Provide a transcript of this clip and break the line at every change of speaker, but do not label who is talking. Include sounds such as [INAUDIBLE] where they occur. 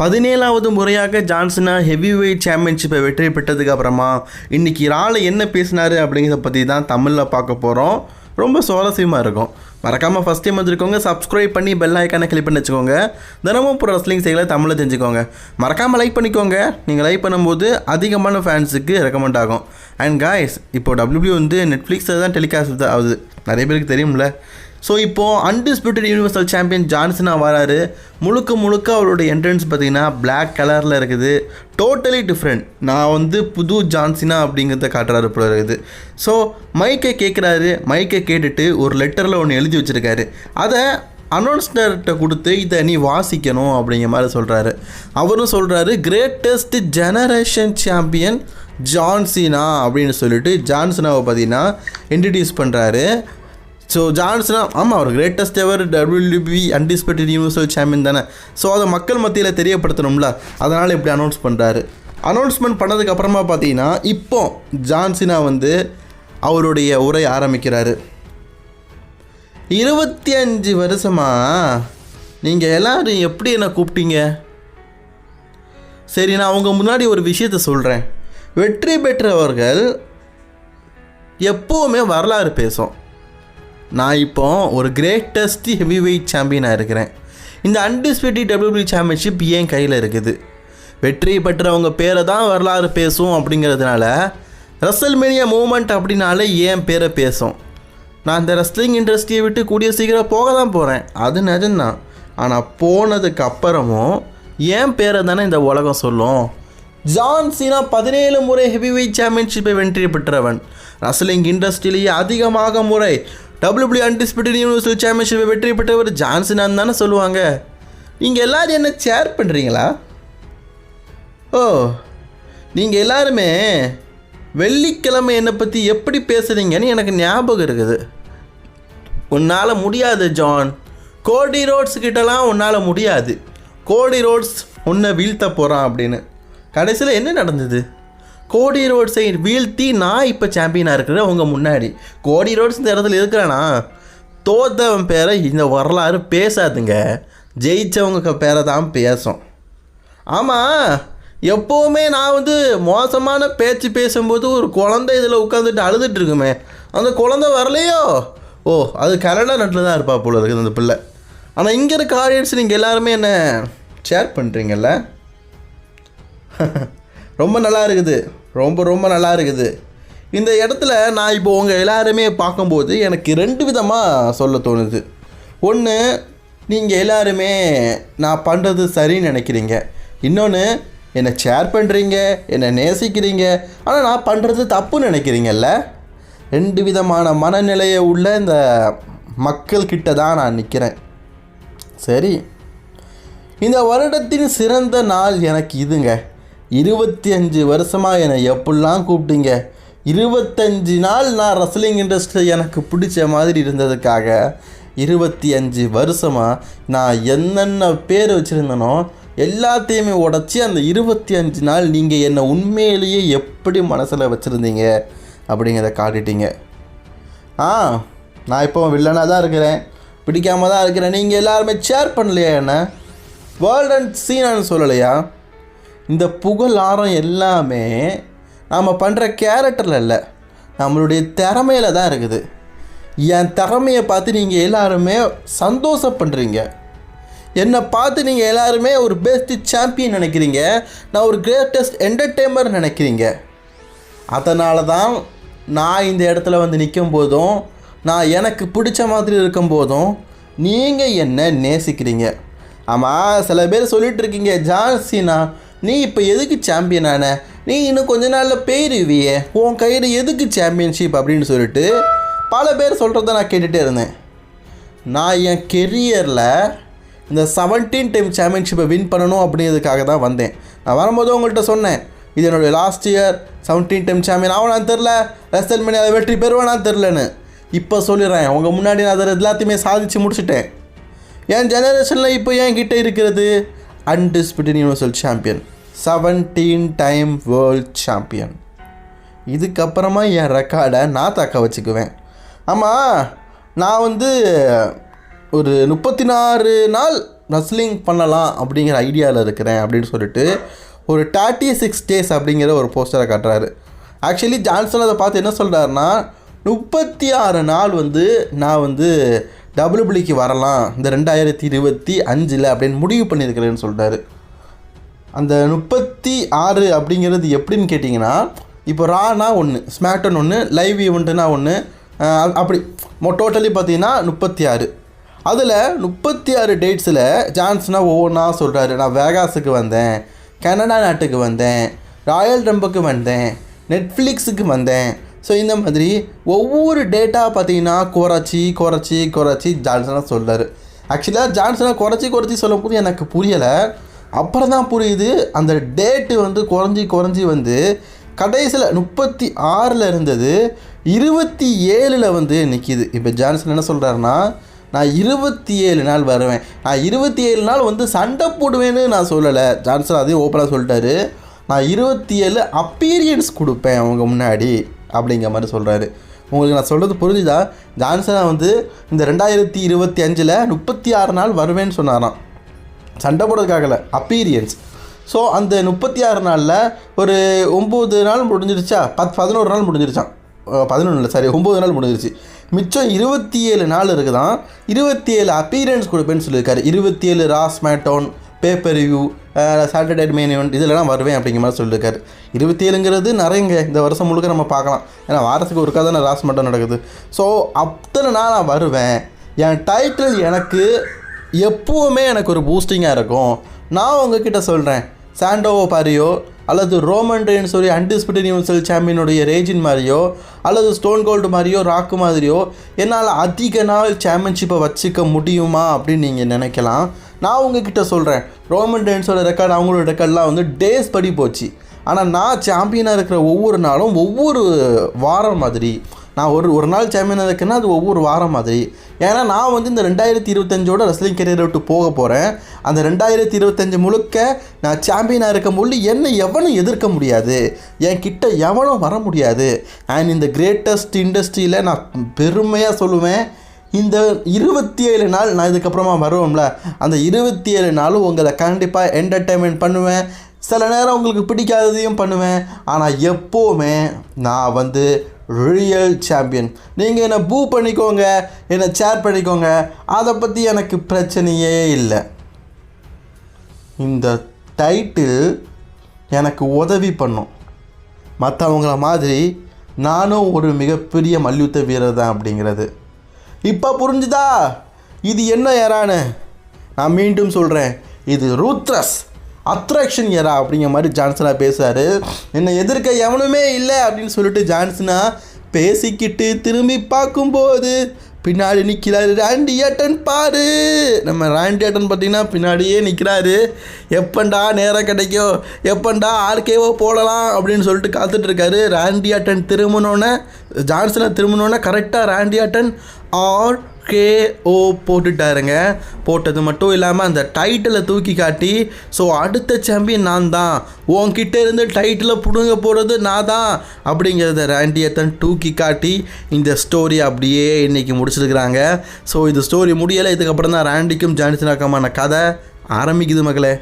பதினேழாவது முறையாக ஜான்சனா heavy weight சாம்பியன்ஷிப்பை வெற்றி பெற்றதுக்கு அப்புறமா இன்னைக்கு ராளை என்ன பேசினாரு அப்படிங்கிறத பற்றி தான் தமிழில் பார்க்க போகிறோம் ரொம்ப சுவாரஸ்யமாக இருக்கும். மறக்காமல் ஃபஸ்ட் டைம் வந்துருக்கோங்க சப்ஸ்கிரைப் பண்ணி பெல் ஐக்கானை கிளிக் பண்ணி வச்சுக்கோங்க. தினமும் இப்போ ரெஸ்லிங் செய்யலை தமிழில் தெரிஞ்சுக்கோங்க. மறக்காமல் லைக் பண்ணிக்கோங்க. நீங்கள் லைக் பண்ணும்போது அதிகமான ஃபேன்ஸுக்கு ரெக்கமெண்ட் ஆகும். அண்ட் காய்ஸ் இப்போ டபிள்யூபிள்யூ வந்து நெட்ஃப்ளிக்ஸில் தான் டெலிகாஸ்ட் ஆகுது. நிறைய பேருக்கு தெரியும்ல. ஸோ இப்போது அன்டிஸ்பியூட்டட் யூனிவர்சல் சாம்பியன் ஜான்சனா வராரு. முழுக்க முழுக்க அவரோட என்ட்ரன்ஸ் பார்த்தீங்கன்னா பிளாக் கலரில் இருக்குது. டோட்டலி டிஃப்ரெண்ட் நான் வந்து புது ஜான்சினா அப்படிங்கிறத காட்டுறாரு போல இருக்குது. ஸோ மைக்கை கேட்குறாரு மைக்கை கேட்டுட்டு ஒரு லெட்டரில் ஒன்று எழுதி வச்சுருக்காரு. அதை அனௌன்ஸ்டர்கிட்ட கொடுத்து இதை நீ வாசிக்கணும் அப்படிங்கிற மாதிரி சொல்கிறாரு அவரும் சொல்கிறாரு கிரேட்டஸ்ட் ஜெனரேஷன் சாம்பியன் ஜான்சினா அப்படின்னு சொல்லிட்டு ஜான்சினாவை பார்த்தீங்கன்னா இன்ட்ரடியூஸ் பண்ணுறாரு ஸோ ஜான்ஸ்னா ஆமாம் அவர் greatest ever WB undisputed universal champion தானே. ஸோ அதை மக்கள் மத்தியில் தெரியப்படுத்தணும்ல. அதனால் இப்படி அனௌன்ஸ் பண்ணுறாரு அனௌன்ஸ்மெண்ட் பண்ணதுக்கப்புறமா பார்த்தீங்கன்னா இப்போ ஜான்சினா வந்து அவருடைய உரை ஆரம்பிக்கிறாரு. இருபத்தி அஞ்சு வருஷமா? நீங்கள் எல்லாரும் எப்படி என்னை கூப்பிட்டீங்க? சரி நான் அவங்க முன்னாடி ஒரு விஷயத்த சொல்கிறேன் வெற்றி பெற்றவர்கள் எப்போவுமே வரலாறு பேசும். நான் இப்போ ஒரு கிரேட்டஸ்ட் ஹெவி வெயிட் சாம்பியனாக இருக்கிறேன். இந்த அன்டிஸ்பியூட்டி டபிள்யூபி சாம்பியன்ஷிப் ஏன் கையில் இருக்குது? வெற்றி பெற்றவங்க பேரை தான் வரலாறு பேசும் அப்படிங்கிறதுனால ரெசல்மேனியா மூமெண்ட் அப்படின்னாலே ஏன் பேரை பேசும்? நான் இந்த ரெஸ்லிங் இண்டஸ்ட்ரியை விட்டு கூடிய சீக்கிரம் போக தான் போகிறேன் அது நிஜம்தான். ஆனால் போனதுக்கு அப்புறமும் ஏன் பேரை தானே இந்த உலகம் சொல்லும்? ஜான் சீனா பதினேழு முறை ஹெவி வெயிட் சாம்பியன்ஷிப்பை வெற்றி பெற்றவன். ரசலிங் இண்டஸ்ட்ரியிலேயே அதிகமாக முறை டபிள்யூபிள்யூ அன்டிஸ்பியூட்டட் யூனிவர்சல் சாம்பியன்ஷிப்பை வெற்றி பெற்றவர் ஜான்சனான் தானே சொல்லுவாங்க. நீங்கள் எல்லோரும் என்ன ஷேர் பண்ணுறீங்களா ஓ நீங்கள் எல்லாருமே வெள்ளிக்கிழமை என்னை பற்றி எப்படி பேசுகிறீங்கன்னு எனக்கு ஞாபகம் இருக்குது. உன்னால் முடியாது ஜான் கோடி ரோட்ஸ் கிட்டலாம் உன்னால் முடியாது. கோடி ரோட்ஸ் உன்னை வீழ்த்த போகிறான் அப்படின்னு. கடைசியில் என்ன நடந்தது? கோடி ரோட்ஸை வீழ்த்தி நான் இப்போ சாம்பியனாக இருக்கிறேன் உங்கள் முன்னாடி. கோடி ரோட்ஸ் இந்த இடத்துல இருக்கிறேன்னா தோத்தவன் பேரை இந்த வரலாறு பேசாதுங்க. ஜெயித்தவங்க பேரை தான் பேசும். ஆமாம் எப்போவுமே நான் வந்து மோசமான பேச்சு பேசும்போது ஒரு குழந்தை இதில் உட்காந்துட்டு அழுதுட்டு இருக்குமே. அந்த குழந்தை வரலையோ? ஓ அது கனடா நாட்டில் தான் இருப்பா போல இருக்குது அந்த பிள்ளை. ஆனால் இங்கே இருக்க ஆடியன்ஸ் நீங்கள் எல்லாருமே என்ன ஷேர் பண்ணுறீங்கல்ல [LAUGHS] ரொம்ப நல்லா இருக்குது. ரொம்ப ரொம்ப நல்லா இருக்குது இந்த இடத்துல நான் இப்போ உங்கள் எல்லாருமே பார்க்கும்போது எனக்கு ரெண்டு விதமாக சொல்ல தோணுது. ஒன்று நீங்கள் எல்லாருமே நான் பண்ணுறது சரின்னு நினைக்கிறீங்க. இன்னொன்று என்னை ஷேர் பண்ணுறீங்க என்னை நேசிக்கிறீங்க. ஆனால் நான் பண்ணுறது தப்புன்னு நினைக்கிறீங்கல்ல? ரெண்டு விதமான மனநிலையை உள்ள இந்த மக்கள்கிட்ட தான் நான் நிற்கிறேன் சரி. இந்த வருடத்தின் சிறந்த நாள் எனக்கு இதுங்க. இருபத்தி அஞ்சு வருஷமாக என்னை எப்படிலாம் கூப்பிட்டீங்க? இருபத்தஞ்சு நாள் நான் ரஸ்லிங் இண்டஸ்ட்ரி எனக்கு பிடிச்ச மாதிரி இருந்ததுக்காக இருபத்தி அஞ்சு வருஷமாக நான் என்னென்ன பேர் வச்சுருந்தனோ எல்லாத்தையுமே உடச்சி அந்த இருபத்தி அஞ்சு நாள் நீங்கள் என்னை உண்மையிலேயே எப்படி மனசில் வச்சுருந்தீங்க அப்படிங்கிறத காட்டிட்டீங்க. ஆ நான் இப்போ வில்லனாக தான் இருக்கிறேன். பிடிக்காம தான் இருக்கிறேன். நீங்கள் எல்லாருமே ஷேர் பண்ணலையா என்ன? வேர்ல்ட் அண்ட் சீனான்னு சொல்லலையா? இந்த புகழாரம் எல்லாமே நாம் பண்ணுற கேரக்டரில் இல்லை. நம்மளுடைய திறமையில தான் இருக்குது. என் திறமையை பார்த்து நீங்கள் எல்லாருமே சந்தோஷப்படுறீங்க என்னை பார்த்து நீங்கள் எல்லாருமே ஒரு பெஸ்ட் சாம்பியன் நினைக்கிறீங்க. நான் ஒரு கிரேட்டஸ்ட் என்டர்டெய்னர் நினைக்கிறீங்க. அதனால தான் நான் இந்த இடத்துல வந்து நிற்கும் போதும் நான் எனக்கு பிடிச்ச மாதிரி இருக்கும் போதும் நீங்கள் என்ன நேசிக்கிறீங்க. ஆமாம் சில பேர் சொல்லிகிட்டு இருக்கீங்க ஜான்சினா நீ இப்போ எதுக்கு சாம்பியன் ஆன? நீ இன்னும் கொஞ்ச நாளில் பேருவியே. உன் கையில் எதுக்கு சாம்பியன்ஷிப் அப்படின்னு சொல்லிட்டு பல பேர் சொல்கிறத நான் கேட்டுகிட்டே இருந்தேன். நான் என் கெரியரில் இந்த செவன்டீன் டைம் சாம்பியன்ஷிப்பை வின் பண்ணணும் அப்படிங்கிறதுக்காக தான் வந்தேன். நான் வரும்போது உங்கள்கிட்ட சொன்னேன் இது என்னுடைய last year seventeen time champion ஆகணான்னு தெரில ரெஸ்டல் மணி அதை வெற்றி பெறுவானான்னு தெரிலன்னு இப்போ சொல்லிடுறேன் உங்கள் முன்னாடி நான் அதை எல்லாத்தையுமே சாதித்து முடிச்சுட்டேன். என் ஜெனரேஷனில் இப்போ என் கிட்டே இருக்கிறது undisputed universal champion seventeen time world champion இதுக்கப்புறமா என் ரெக்கார்டை நான் தக்க வச்சுக்குவேன். ஆமாம் நான் வந்து ஒரு முப்பத்தி நாலு நாள் ரஸ்லிங் பண்ணலாம் அப்படிங்கிற ஐடியாவில் இருக்கிறேன் அப்படின்னு சொல்லிட்டு ஒரு தேர்ட்டி சிக்ஸ் டேஸ் அப்படிங்கிற ஒரு போஸ்டரை காட்டுறாரு. ஆக்சுவலி ஜான்சன் அதை பார்த்து என்ன சொல்கிறாருன்னா முப்பத்தி ஆறு நாள் வந்து நான் வந்து டபிள்யூபிள்யூக்கு வரலாம். இந்த ரெண்டாயிரத்தி இருபத்தி அஞ்சில் அப்படின்னு முடிவு பண்ணியிருக்கிறேன்னு சொல்கிறாரு அந்த முப்பத்தி ஆறு அப்படிங்கிறது எப்படின்னு கேட்டிங்கன்னா இப்போ ரானா ஒன்று ஸ்மாக்டன் ஒன்று லைவ் ஈவெண்ட்டுனா ஒன்று அப்படி டோட்டலி பார்த்தீங்கன்னா முப்பத்தி ஆறு. அதில் முப்பத்தி ஆறு டேட்ஸில் ஜான்ஸ்னா ஒவ்வொன்றா சொல்கிறாரு நான் வேகாஸுக்கு வந்தேன் கனடா நாட்டுக்கு வந்தேன் ராயல் டெம்புக்கு வந்தேன் நெட்ஃப்ளிக்ஸுக்கு வந்தேன் ஸோ இந்த மாதிரி ஒவ்வொரு டேட்டா பார்த்தீங்கன்னா குறைச்சி குறைச்சி குறைச்சி ஜான்சனாக சொல்கிறார் ஆக்சுவலாக ஜான்சனாக குறைச்சி குறைச்சி சொல்லும்போது எனக்கு புரியலை. அப்புறம் தான் புரியுது. அந்த டேட்டு வந்து குறைஞ்சி குறைஞ்சி வந்து கடைசியில் முப்பத்தி ஆறில் இருந்தது. இருபத்தி ஏழில் வந்து நிற்கிது இப்போ ஜான்சன் என்ன சொல்கிறாருன்னா நான் இருபத்தி ஏழு நாள் வருவேன். நான் இருபத்தி ஏழு நாள் வந்து சண்டை போடுவேன்னு நான் சொல்லலை. ஜான்சன் அதையும் ஓப்பனாக சொல்லிட்டாரு. நான் இருபத்தி ஏழு அப்பீரியன்ஸ் கொடுப்பேன் அவங்க முன்னாடி. அப்படிங்கிற மாதிரி சொல்கிறாரு உங்களுக்கு நான் சொல்கிறது புரிஞ்சுதா? ஜான்சனா வந்து இந்த ரெண்டாயிரத்தி இருபத்தி அஞ்சில் முப்பத்தி ஆறு நாள் வருவேன்னு சொன்னாராம். சண்டை போடுறதுக்காகல அப்பீரியன்ஸ் ஸோ அந்த முப்பத்தி ஆறு நாளில் ஒரு ஒம்பது நாள் முடிஞ்சிருச்சா? பத் பதினோரு நாள் முடிஞ்சிருச்சான் பதினொன்று இல்லை சாரி ஒம்பது நாள் முடிஞ்சிருச்சு. மிச்சம் இருபத்தி ஏழு நாள் இருக்குதான் இருபத்தி ஏழு அப்பீரியன்ஸ் கொடுப்பேன்னு சொல்லியிருக்காரு. இருபத்தி ஏழு ராஸ் மேட்டோன் pay per view Saturday main event இதெல்லாம் வருவேன் அப்படிங்கிற மாதிரி சொல்லியிருக்காரு இருபத்தி ஏழுங்கிறது நிறையங்க. இந்த வருஷம் முழுக்க நம்ம பார்க்கலாம். ஏன்னா வாரத்துக்கு ஒருக்கா தானே ராஸ் மட்டும் நடக்குது. ஸோ அத்தனை நாள் நான் வருவேன். என் டைட்டில் எனக்கு எப்போவுமே எனக்கு ஒரு பூஸ்டிங்காக இருக்கும். நான் உங்ககிட்ட சொல்கிறேன் சாண்டோவோ பாரியோ அல்லது ரோமன் ரெயின்ஸ் ஒரு அன்டிஸ்பிட்டட் யூனிவர்சல் சாம்பியனுடைய ரேஜின் மாதிரியோ அல்லது ஸ்டோன் கோல்டு மாதிரியோ ராக்கு மாதிரியோ என்னால் அதிக நாள் சாம்பியன்ஷிப்பை வச்சுக்க முடியுமா அப்படின்னு நீங்கள் நினைக்கலாம். நான் உங்ககிட்ட சொல்கிறேன் ரோமன் ரெயின்ஸோட ரெக்கார்டு அவங்களோட ரெக்கார்ட்லாம் வந்து டேஸ் படி போச்சு. ஆனால் நான் சாம்பியனாக இருக்கிற ஒவ்வொரு நாளும் ஒவ்வொரு வாரம் மாதிரி நான் ஒரு ஒரு நாள் சாம்பியனாக இருக்கேன்னா அது ஒவ்வொரு வாரம் மாதிரி. ஏன்னா நான் வந்து இந்த ரெண்டாயிரத்தி இருபத்தஞ்சோட ரெஸ்லிங் கரியரை விட்டு போக போகிறேன் அந்த ரெண்டாயிரத்தி இருபத்தஞ்சு முழுக்க நான் சாம்பியனாக இருக்கும்போது என்னை எவனும் எதிர்க்க முடியாது. என் கிட்ட எவனும் வர முடியாது. அண்ட் இந்த கிரேட்டஸ்ட் இண்டஸ்ட்ரியில் நான் பெருமையாக சொல்லுவேன். இந்த இருபத்தி ஏழு நாள் நான் இதுக்கப்புறமா வருவோம்ல அந்த இருபத்தி ஏழு நாளும் உங்களை கண்டிப்பாக என்டர்டைன்மெண்ட் பண்ணுவேன். சில நேரம் உங்களுக்கு பிடிக்காததையும் பண்ணுவேன். ஆனால் எப்போவுமே நான் வந்து ரியல் சாம்பியன் நீங்கள் என்னை பூ பண்ணிக்கோங்க என்னை ஷேர் பண்ணிக்கோங்க. அதை பற்றி எனக்கு பிரச்சனையே இல்லை. இந்த டைட்டில் எனக்கு உதவி பண்ணும். மற்றவங்கள மாதிரி நானும் ஒரு மிகப்பெரிய மல்யுத்த வீரர் தான் அப்படிங்கிறது. இப்போ புரிஞ்சுதா? இது என்ன ஏறான்னு? நான் மீண்டும் சொல்கிறேன் இது ரூத்ரஸ் அட்ராக்ஷன் ஏரா அப்படிங்கிற மாதிரி ஜான்சனா பேசுகிறாரு என்னை எதிர்க்க எவனுமே இல்லை அப்படின்னு சொல்லிட்டு ஜான்சனா பேசிக்கிட்டு திரும்பி பார்க்கும்போது பின்னாடி நிற்கிறாரு ராண்டி ஏட்டன் பாரு. நம்ம ராண்டி ஏட்டன் பார்த்தீங்கன்னா பின்னாடியே நிற்கிறாரு எப்பண்டா நேரம் கிடைக்கும் எப்பண்டா ஆர்கேவோ போடலாம் அப்படின்னு சொல்லிட்டு காத்துட்டு இருக்காரு. ராண்டி ஏட்டன் திரும்பினோன்னே ஜான்சனை திரும்பினோன்னே கரெக்டாக ராண்டி ஏட்டன் ஆர் கே ஓ போட்டுட்டாருங்க. போட்டது மட்டும் இல்லாமல் அந்த டைட்டிலை தூக்கி காட்டி ஸோ அடுத்த சாம்பியன் நான் தான் உன்கிட்ட இருந்து டைட்டிலை பிடுங்க போகிறது நான் தான் அப்படிங்கிறத ரேண்டியத்தன் தூக்கி காட்டி இந்த ஸ்டோரி அப்படியே இன்றைக்கி முடிச்சிருக்கிறாங்க. ஸோ இந்த ஸ்டோரி முடியலை. இதுக்கப்புறம் தான் ரேண்டிக்கும் ஜான்சனாக்கமான கதை ஆரம்பிக்குது மகளே